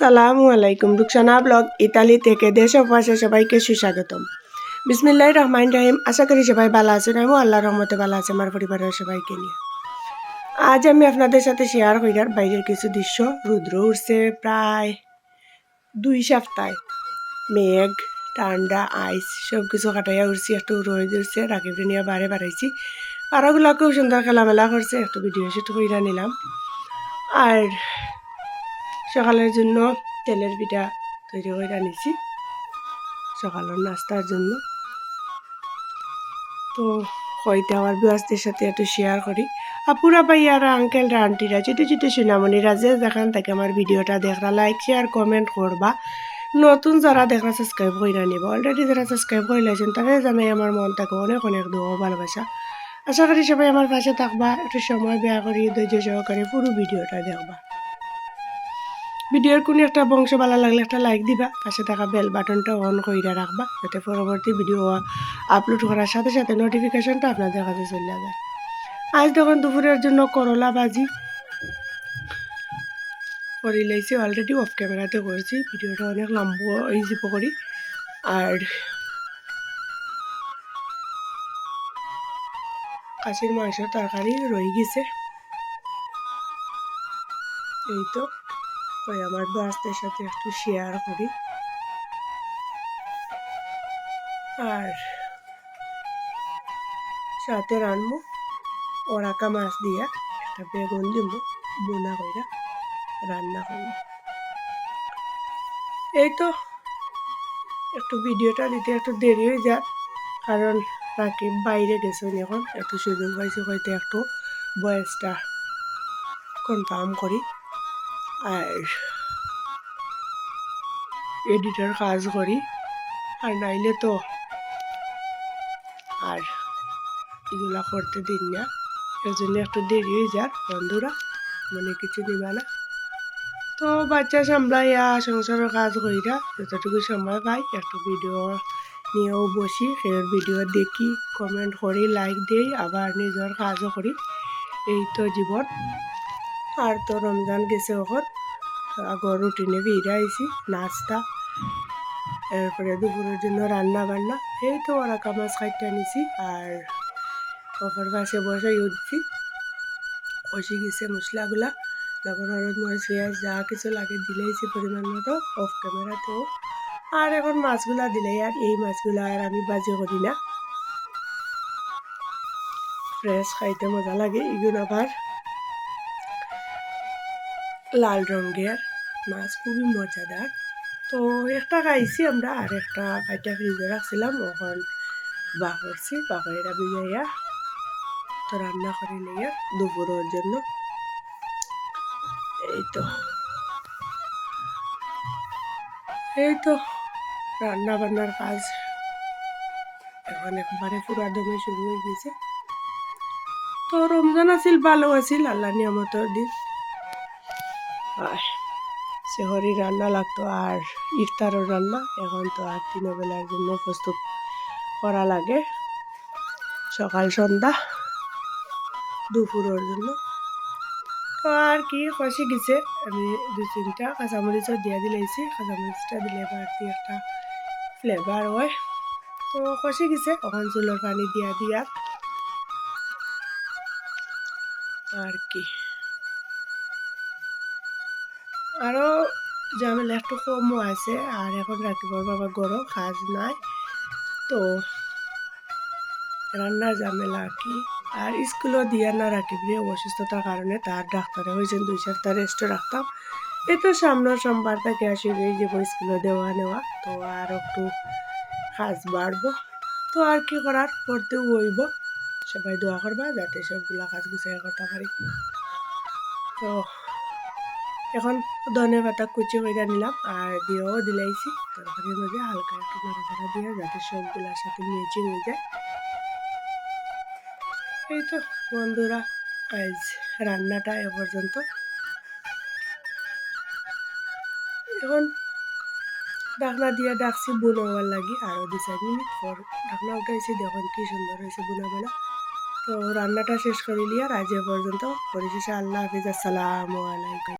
সালামু আলাইকুম। Rukhsana blog Italy থেকে দেশ পাশে সবাইকে সুস্বাগতম। বিসমিল্লাহ রহমান রাহিম। আশা করি সবাই ভালো আছেন আমি আল্লাহ রহমতে ভালো আছে আমার পরিবারের সবাইকে নিয়ে। আজ আমি আপনাদের সাথে শেয়ার করার বাইরের কিছু দৃশ্য। রুদ্র উঠছে প্রায় দুই সপ্তাহ। মেঘ, ঠান্ডা আইস সব কিছু কাটাইয়া উঠছি একটু রোদ উঠছে রাকিব নিয়ে বারে বাড়াইছি। পাড়াগুলা খুব সুন্দর খেলামেলা করছে, একটু ভিডিও শুট কইরা নিলাম। আর সকালের জন্য তেলের পিঠা তৈরি করে আনিছি সকালের নাস্তার জন্য। তো হয়তো আমার বিয়াসদের সাথে একটু শেয়ার করি। আপুরা ভাইয়ারা আঙ্কেলরা আন্টিরা ছোটো ছোটো সুনামণিরা, যে দেখান তাকে আমার ভিডিওটা দেখরা লাইক শেয়ার কমেন্ট করবা। নতুন যারা দেখা সাবস্ক্রাইব করে নিব। অলরেডি যারা সাবস্ক্রাইব করে লেছেন তারা জানাই আমার মন থাকে অনেক অনেক দোয়া ভালোবাসা। আশা করি সবাই আমার পাশে থাকবা। একটু সময় বেয়া করি, ধৈর্য সহকারে পুরো ভিডিওটা দেখবা। ভিডিওর কোনো একটা বংশ ভালো লাগলে একটা লাইক দিবা। পাশে থাকা বেল বাটনটা অন করে রাখবা, যাতে পরবর্তী ভিডিও আপলোড করার সাথে সাথে নোটিফিকেশনটা আপনাদের কাছে চলে যায়। আজ তখন দুপুরের জন্য করলা ভাজি করে লাইছি অলরেডি অফ ক্যামেরাতে করছি। ভিডিওটা অনেক লম্বা ইজি করি আর কাশির মাংসের তরকারি রয়ে গেছে। এই তো। কই আমার বাসদের সাথে একটু শেয়ার করি। আর সাথে রানবো, ওরাকা মাছ দিয়া একটা বেগুন দিব, বোনা কইরা রান্না করব। এই তো, একটু ভিডিওটা দিতে একটু দেরি হয়ে যাক, কারণ রাকিব বাইরে গেছে এখন একটু সুযোগ পাইছে হয়তো একটু বয়সটা কনফার্ম করি। আর এডিটার কাজ করি, আর নাইলে তো আর এগুলা করতে দিন না। এর জন্য একটু দেরি হয়ে যাক, বন্ধুরা, মনে কিছু নিবা না। তো বাচ্চা সামলাইয়া সংসারের কাজ কইরা যতটুকু সময় পাই একটু ভিডিও নিয়েও বসি, সেই ভিডিও দেখি কমেন্ট করি লাইক দিই, আবার নিজের কাজও করি। এই তো জীবন। আর তো রমজান গেছে ওখন আগর রুটিনে ফিরে আইছি, নাস্তা। এরপরে দুপুরের জন্য রান্না বান্না। এই তো ওরা কামাজ খাইতে নিছি আর কপার পাশে বসে উঠছি। কষি গেছে মশলাগুলা। লবণ হলুদ মরিচ পেঁয়াজ যা কিছু লাগে দিলেইছি পরিমাণ মতো অফ ক্যামেরাতেও আর এখন মাছগুলা দিলেই আর এই মাছগুলা আর আমি বাজি করি না। ফ্রেশ খাইতে মজা লাগে, এগুলো আবার। লাল রঙের মাছ, খুবই মজাদার। তো একটা খাইছি আমরা, আর একটা কাইটা ফ্রিজে রাখছিলাম, ওখান বা করছি বাকরিটা ভিজাইয়া তো রান্না করে নিয়ে দুপুরের জন্য। এই তো। এই তো রান্না বান্নার কাজ। এখন একবারে পুরা দমে শুরু হয়ে গেছে। তো রমজান আছিল, ভালো আছিল, আল্লাহ নিয়ামতর দিন। আর সেহরি রান্না লাগতো আর ইফতারও রান্না। এখন তো আর তিন বেলার জন্য প্রস্তুত করা লাগে। সকাল, সন্ধ্যা দুপুরের জন্য। আর কি খসে গেছে। আমি দু তিনটা কাঁচামরিচও দিয়ে দিলেছি কাঁচামরিচটা দিলে বাড়তি একটা ফ্লেভার হয়। তো খসে গেছে। ওখান চুলোর পানি দিয়া দিয়া। আর কি। আরও ঝামেলা একটু কমও আছে আর এখন রাখিবার বাবা গরম কাজ নাই। তো রান্নার ঝামেলা কি? আর স্কুলও দিয়া না রাখিবি অসুস্থতার কারণে তার ডাক্তারে হয়েছেন দুই সপ্তাহ রেস্টে রাখতাম তো সামনের সোমবার থেকে আসবে যে স্কুলে দেওয়া নেওয়া। তো আর একটু কাজ বাড়বো তো আর কি করার করতেও হইব সবাই দোয়া করবা যাতে সবগুলা কাজ গুছিয়ে করতে পারি তো এখন ধনে পাতা কুচি করে নিলাম আর দিয়েও দিলাইছি তরকারির মধ্যে হালকা একটু নাড়াচাড়া দিয়ে যাতে সবগুলোর সাথে মেচে হয়ে যায়। এই তো বন্ধুরা, আজ রান্নাটা এ পর্যন্ত। এখন ডাকনা দিয়ে ডাকছি বুনাবার লাগি আরও দু চার মিনিট পর ঢাকনা উঠাইছি, দেখুন কি সুন্দর হয়েছে বুনাবেলা। তো রান্নাটা শেষ করে নিয়ে আর আজ এ পর্যন্ত পরিশেষে আল্লাহ হাফিজ, আসসালামু আলাইকুম।